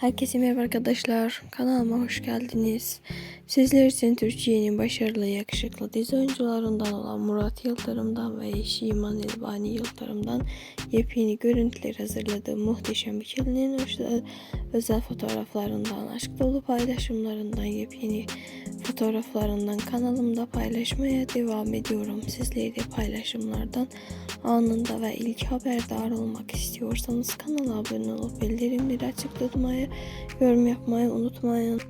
Herkese merhaba arkadaşlar. Kanalıma hoş geldiniz. Sizler için Türkiye'nin başarılı, yakışıklı dizi oyuncularından olan Murat Yıldırım'dan ve eşi İman İlbani Yıldırım'dan yepyeni görüntüler hazırladığım muhteşem ikilinin özel, özel fotoğraflarından, aşk dolu paylaşımlarından, yepyeni fotoğraflarından kanalımda paylaşmaya devam ediyorum. Sizleri de paylaşımlardan anında ve ilk haberdar olmak istiyorsanız kanala abone olup bildirimleri açık tutmayı, yorum yapmayı unutmayın.